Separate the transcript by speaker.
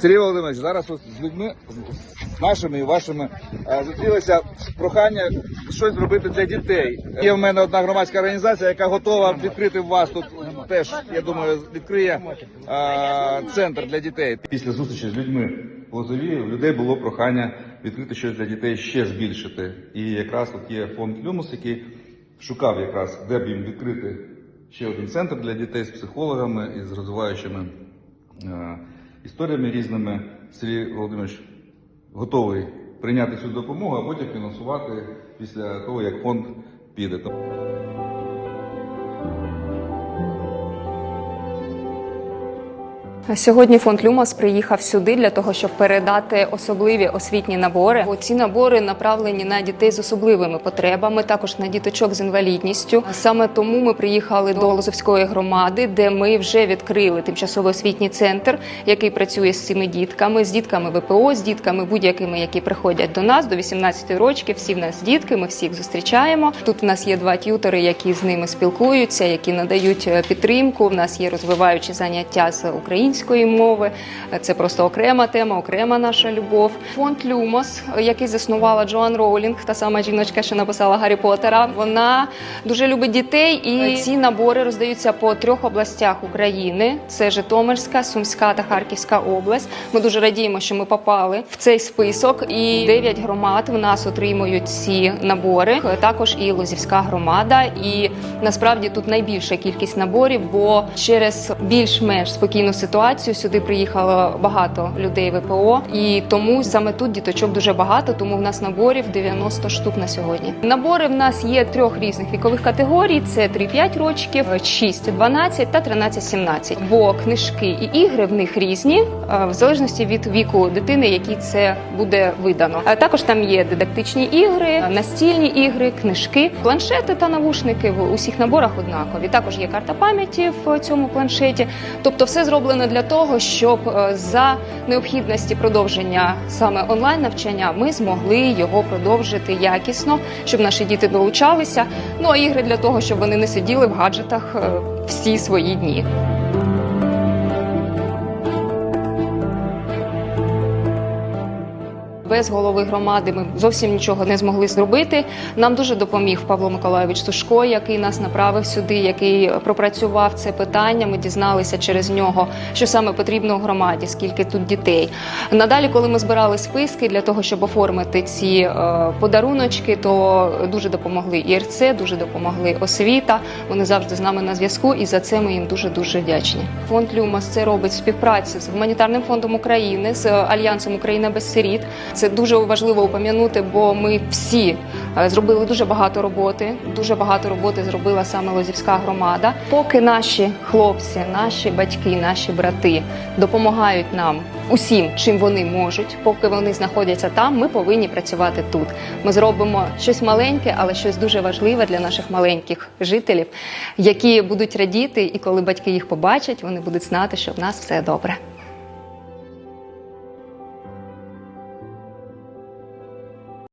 Speaker 1: Сергій Володимирович, зараз ось з людьми, нашими і вашими, е, зустрілися прохання щось зробити для дітей. Є в мене одна громадська організація, яка готова відкрити вас тут теж, я думаю, відкриє е, центр для дітей. Після зустрічі з людьми в Лозові у людей було прохання відкрити щось для дітей ще збільшити. І якраз тут є фонд Люмус, який шукав якраз, де б їм відкрити ще один центр для дітей з психологами і з розвиваючими е, історіями різними. Сергій Володимирович готовий прийняти цю допомогу, а потім фінансувати після того, як фонд піде.
Speaker 2: Сьогодні фонд Люмос приїхав сюди для того, щоб передати особливі освітні набори. Бо ці набори направлені на дітей з особливими потребами, також на діточок з інвалідністю. Саме тому ми приїхали до Лозовської громади, де ми вже відкрили тимчасовий освітній центр, який працює з цими дітками, з дітками ВПО, з дітками будь-якими, які приходять до нас до 18 років. Всі в нас дітки, ми всіх зустрічаємо. Тут в нас є два т'ютери, які з ними спілкуються, які надають е, підтримку. В нас є розвиваючі заняття з української мови. Це просто окрема тема, окрема наша любов. Фонд Люмос, який заснувала Джоан Роулінг, та сама жіночка, що написала Гаррі Поттера. Вона дуже любить дітей, і ці набори роздаються по трьох областях України: це Житомирська, Сумська та Харківська область. Ми дуже радіємо, що ми попали в цей список. І дев'ять громад в нас отримують ці набори. Також і Лозівська громада. І насправді тут найбільша кількість наборів, бо через більш-менш спокійну ситуацію сюди приїхало багато людей ВПО, і тому саме тут діточок дуже багато. Тому в нас наборів 90 штук на сьогодні. Набори в нас є трьох різних вікових категорій: це 3-5 років, 6-12 та 13-17. Бо книжки і ігри в них різні, в залежності від віку дитини, якій це буде видано. А також там є дидактичні ігри, настільні ігри, книжки, планшети та навушники в усіх наборах однакові. Також є карта пам'яті в цьому планшеті. Тобто, все зроблено для того, щоб е, за необхідності продовження саме онлайн навчання ми змогли його продовжити якісно, щоб наші діти долучалися. Ну а ігри для того, щоб вони не сиділи в гаджетах е, всі свої дні. Без голови громади ми зовсім нічого не змогли зробити. Нам дуже допоміг Павло Миколайович Сушко, який нас направив сюди, який пропрацював це питання. Ми дізналися через нього, що саме потрібно у громаді, скільки тут дітей. Надалі, коли ми збирали списки для того, щоб оформити ці е, подаруночки, то дуже допомогли ІРЦ, дуже допомогли освіта. Вони завжди з нами на зв'язку, і за це ми їм дуже дуже вдячні. Фонд Люмас це робить в співпраці з гуманітарним фондом України, з Альянсом Україна без сиріт. Це дуже важливо упам'янути, бо ми всі е, зробили дуже багато роботи. Дуже багато роботи зробила саме Лозівська громада. Поки наші хлопці, наші батьки, наші брати допомагають нам усім, чим вони можуть, поки вони знаходяться там, ми повинні працювати тут. Ми зробимо щось маленьке, але щось дуже важливе для наших маленьких жителів, які будуть радіти, і коли батьки їх побачать, вони будуть знати, що в нас все добре.